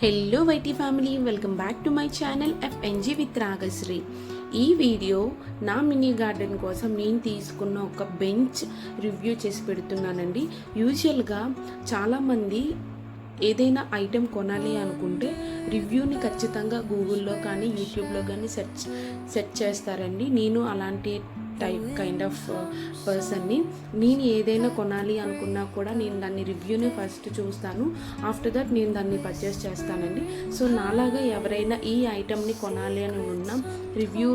Hello YT family welcome back to my channel FNG with Ragasri ఈ video నా mini garden కోసం నేను తీసుకున్న ఒక బెంచ్ రివ్యూ చేసి పెడుతున్నానండి. యూజువల్గా చాలామంది ఏదైనా ఐటెం కొనాలి అనుకుంటే రివ్యూని ఖచ్చితంగా గూగుల్లో కానీ యూట్యూబ్లో కానీ సెర్చ్ సెర్చ్ చేస్తారండి. నేను అలాంటి టైప్ కైండ్ ఆఫ్ పర్సన్ని నేను ఏదైనా కొనాలి అనుకున్నా కూడా నేను దాన్ని రివ్యూని ఫస్ట్ చూస్తాను. ఆఫ్టర్ దట్ నేను దాన్ని పర్చేస్ చేస్తానండి. సో నాలాగా ఎవరైనా ఈ ఐటెంని కొనాలి అని ఉన్న రివ్యూ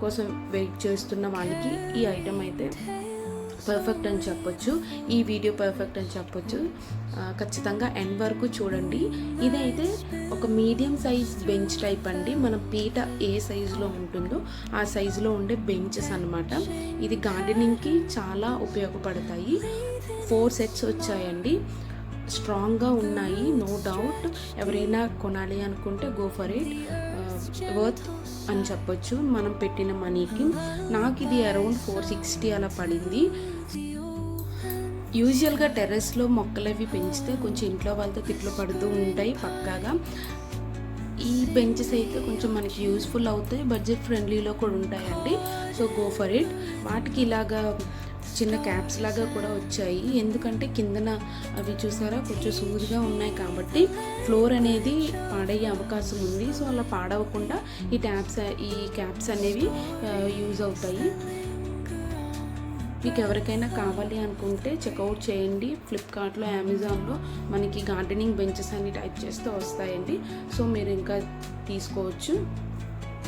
కోసం వెయిట్ చేస్తున్న వాళ్ళకి ఈ ఐటెం అయితే పర్ఫెక్ట్ అని చెప్పొచ్చు. ఈ వీడియో పర్ఫెక్ట్ అని చెప్పొచ్చు. ఖచ్చితంగా ఎండ్ వరకు చూడండి. ఇదైతే ఒక మీడియం సైజ్ బెంచ్ టైప్ అండి. మన పీట ఏ సైజులో ఉంటుందో ఆ సైజులో ఉండే బెంచెస్ అన్నమాట. ఇది గార్డెనింగ్కి చాలా ఉపయోగపడతాయి. ఫోర్ సెట్స్ వచ్చాయండి. స్ట్రాంగ్గా ఉన్నాయి నో డౌట్. ఎవరైనా కొనాలి అనుకుంటే go for it. Uh, worth అని చెప్పొచ్చు. మనం పెట్టిన మనీకి. నాకు ఇది అరౌండ్ ఫోర్ సిక్స్టీ అలా పడింది. యూజువల్గా టెర్రస్లో మొక్కలు అవి పెంచితే కొంచెం ఇంట్లో వాళ్ళతో తిట్లు పడుతూ ఉంటాయి పక్కాగా. ఈ బెంచెస్ అయితే కొంచెం మనకి యూస్ఫుల్ అవుతాయి బడ్జెట్ ఫ్రెండ్లీలో కూడా ఉంటాయండి. So go for it. వాటికి ఇలాగా చిన్న క్యాప్స్ లాగా కూడా వచ్చాయి. ఎందుకంటే కిందన అవి చూసారా? కొంచెం సూదిగా ఉన్నాయి కాబట్టి ఫ్లోర్ అనేది పాడయ్యే అవకాశం ఉంది. సో అలా పాడవకుండా ఈ ట్యాప్స్ ఈ క్యాప్స్ అనేవి యూజ్ అవుతాయి. మీకు ఎవరికైనా కావాలి అనుకుంటే చెక్అవుట్ చేయండి. ఫ్లిప్కార్ట్లో అమెజాన్లో మనకి గార్డెనింగ్ బెంచెస్ అన్ని టైప్ చేస్తే వస్తాయండి. సో మీరు ఇంకా తీసుకోవచ్చు.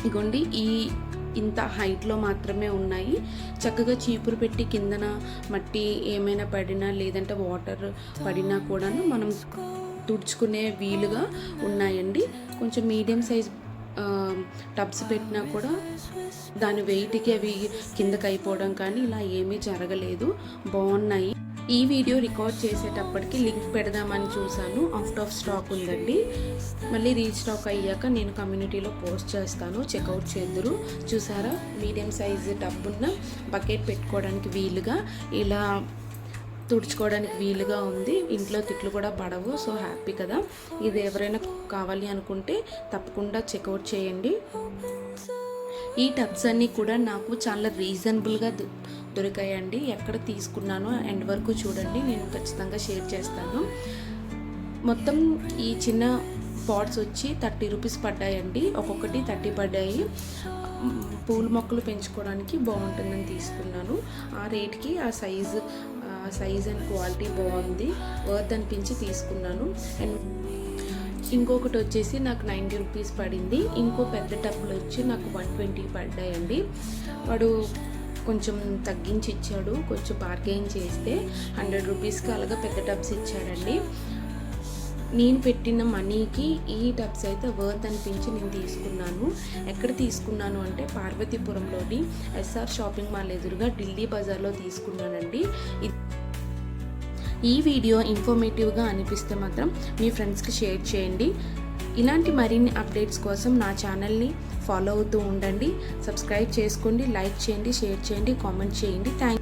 ఇగోండి ఈ ఇంత హైట్లో మాత్రమే ఉన్నాయి. చక్కగా చీపురు పెట్టి కిందన మట్టి ఏమైనా పడినా లేదంటే వాటర్ పడినా కూడాను మనం తుడుచుకునే వీలుగా ఉన్నాయండి. కొంచెం మీడియం సైజ్ టబ్స్ పెట్టినా కూడా దాని వెయిట్కి అవి కిందకి అయిపోవడం కానీ ఇలా ఏమీ జరగలేదు. బాగున్నాయి. ఈ వీడియో రికార్డ్ చేసేటప్పటికి లింక్ పెడదామని చూశాను. అవుట్ ఆఫ్ స్టాక్ ఉందండి. మళ్ళీ రీస్టాక్ అయ్యాక నేను కమ్యూనిటీలో పోస్ట్ చేస్తాను. చెక్అవుట్ చేద్దరు చూసారా? మీడియం సైజ్ టబ్బున్న ఉన్న బకెట్ పెట్టుకోవడానికి వీలుగా ఇలా తుడుచుకోవడానికి వీలుగా ఉంది. ఇంట్లో తిట్లు కూడా పడవు సో హ్యాపీ కదా. ఇది ఎవరైనా కావాలి అనుకుంటే తప్పకుండా చెక్అవుట్ చేయండి. ఈ టబ్స్ అన్నీ కూడా నాకు చాలా రీజనబుల్గా దొరికాయండి. ఎక్కడ తీసుకున్నానో ఎండ్ వరకు చూడండి. నేను ఖచ్చితంగా షేర్ చేస్తాను. మొత్తం ఈ చిన్న పాట్స్ వచ్చి థర్టీ రూపీస్ పడ్డాయండి. ఒక్కొక్కటి థర్టీ పడ్డాయి. పూల మొక్కలు పెంచుకోవడానికి బాగుంటుందని తీసుకున్నాను. ఆ రేట్కి ఆ సైజు ఆ సైజ్ అండ్ క్వాలిటీ బాగుంది. వర్త్ అనిపించి తీసుకున్నాను. అండ్ ఇంకొకటి వచ్చేసి నాకు నైంటీ రూపీస్ పడింది. ఇంకో పెద్ద టబ్బులు వచ్చి నాకు వన్ ట్వంటీ పడ్డాయండి. వాడు కొంచెం తగ్గించి ఇచ్చాడు. కొంచెం బార్గెయిన్ చేస్తే హండ్రెడ్ రూపీస్కి అలాగా పెద్ద టబ్స్ ఇచ్చాడండి. నేను పెట్టిన మనీకి ఈ టబ్స్ అయితే వర్త్ అనిపించి నేను తీసుకున్నాను. ఎక్కడ తీసుకున్నాను అంటే పార్వతీపురంలోని ఎస్ఆర్ షాపింగ్ మాల్ ఎదురుగా ఢిల్లీ బజార్లో తీసుకున్నానండి. ఇది ఈ వీడియో ఇన్ఫర్మేటివ్గా అనిపిస్తే మాత్రం మీ ఫ్రెండ్స్కి షేర్ చేయండి. ఇలాంటి మరిన్ని అప్డేట్స్ కోసం నా ఛానల్ని ఫాలో అవుతూ ఉండండి సబ్స్క్రైబ్ చేసుకోండి లైక్ చేయండి షేర్ చేయండి కామెంట్ చేయండి. థ్యాంక్